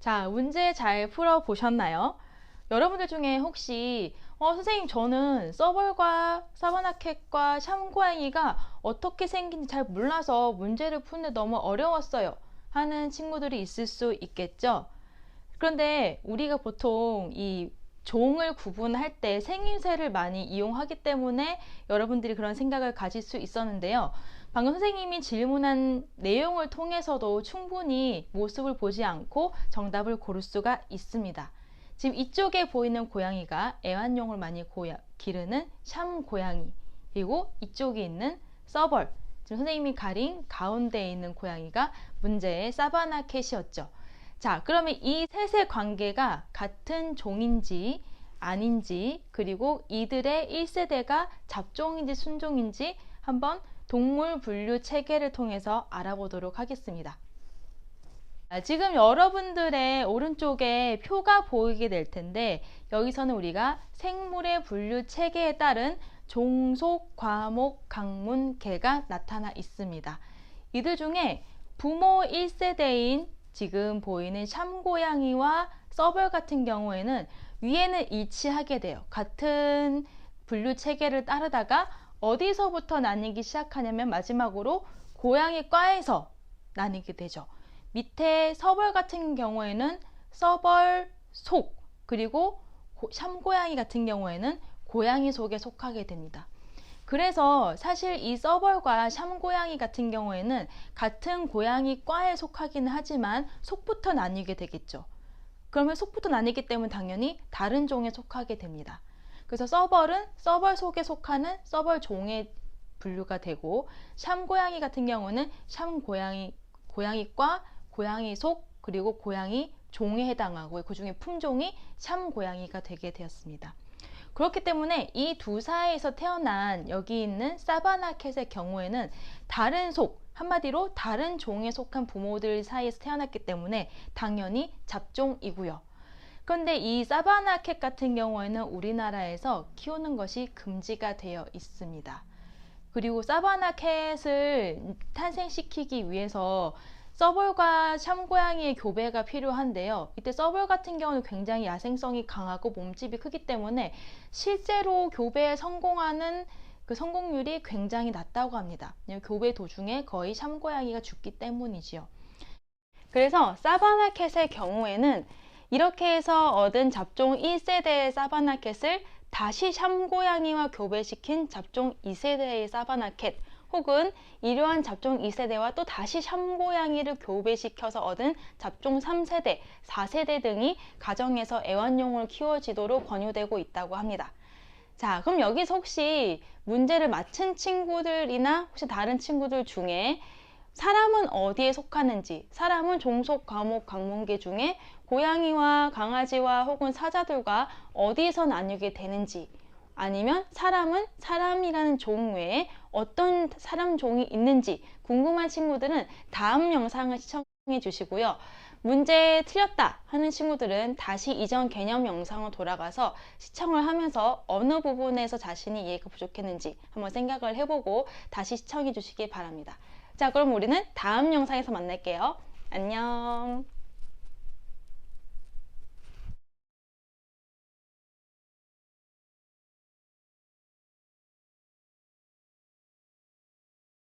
자, 문제 잘 풀어보셨나요? 여러분들 중에 혹시 어, 선생님 저는 서벌과 사바나캣과 샴고양이가 어떻게 생긴지 잘 몰라서 문제를 푸는데 너무 어려웠어요 하는 친구들이 있을 수 있겠죠? 그런데 우리가 보통 이 종을 구분할 때 생김새를 많이 이용하기 때문에 여러분들이 그런 생각을 가질 수 있었는데요. 방금 선생님이 질문한 내용을 통해서도 충분히 모습을 보지 않고 정답을 고를 수가 있습니다. 지금 이쪽에 보이는 고양이가 애완용을 많이 고야, 기르는 샴 고양이 그리고 이쪽에 있는 서벌 지금 선생님이 가린 가운데에 있는 고양이가 문제의 사바나 캣이었죠. 자, 그러면 이 셋의 관계가 같은 종인지 아닌지 그리고 이들의 1세대가 잡종인지 순종인지 한번 동물 분류 체계를 통해서 알아보도록 하겠습니다. 지금 여러분들의 오른쪽에 표가 보이게 될 텐데 여기서는 우리가 생물의 분류 체계에 따른 종속, 과목, 강문, 개가 나타나 있습니다. 이들 중에 부모 1세대인 지금 보이는 샴고양이와 서벌 같은 경우에는 위에는 일치하게 돼요. 같은 분류 체계를 따르다가 어디서부터 나뉘기 시작하냐면 마지막으로 고양이과에서 나뉘게 되죠. 밑에 서벌 같은 경우에는 서벌 속 그리고 샴고양이 같은 경우에는 고양이 속에 속하게 됩니다. 그래서 사실 이 서벌과 샴고양이 같은 경우에는 같은 고양이 과에 속하기는 하지만 속부터 나뉘게 되겠죠. 그러면 속부터 나뉘기 때문에 당연히 다른 종에 속하게 됩니다. 그래서 서벌은 서벌 속에 속하는 서벌 종에 분류가 되고 샴고양이 같은 경우는 샴고양이 고양이과 고양이 속 그리고 고양이 종에 해당하고 그 중에 품종이 샴고양이가 되게 되었습니다. 그렇기 때문에 이 두 사이에서 태어난 여기 있는 사바나캣의 경우에는 다른 속, 한마디로 다른 종에 속한 부모들 사이에서 태어났기 때문에 당연히 잡종이고요. 그런데 이 사바나캣 같은 경우에는 우리나라에서 키우는 것이 금지가 되어 있습니다. 그리고 사바나캣을 탄생시키기 위해서 서벌과 샴고양이의 교배가 필요한데요. 이때 서벌 같은 경우는 굉장히 야생성이 강하고 몸집이 크기 때문에 실제로 교배에 성공하는 그 성공률이 굉장히 낮다고 합니다. 교배 도중에 거의 샴고양이가 죽기 때문이지요. 그래서 사바나캣의 경우에는 이렇게 해서 얻은 잡종 1세대의 사바나캣을 다시 샴고양이와 교배시킨 잡종 2세대의 사바나캣 혹은 이러한 잡종 2세대와 또 다시 샴고양이를 교배시켜서 얻은 잡종 3세대, 4세대 등이 가정에서 애완용으로 키워지도록 권유되고 있다고 합니다. 자, 그럼 여기서 혹시 문제를 맞춘 친구들이나 혹시 다른 친구들 중에 사람은 어디에 속하는지, 사람은 종속, 과목, 강문계 중에 고양이와 강아지와 혹은 사자들과 어디에서 나뉘게 되는지, 아니면 사람은 사람이라는 종 외에 어떤 사람 종이 있는지 궁금한 친구들은 다음 영상을 시청해 주시고요. 문제 틀렸다 하는 친구들은 다시 이전 개념 영상으로 돌아가서 시청을 하면서 어느 부분에서 자신이 이해가 부족했는지 한번 생각을 해보고 다시 시청해 주시기 바랍니다. 자, 그럼 우리는 다음 영상에서 만날게요. 안녕.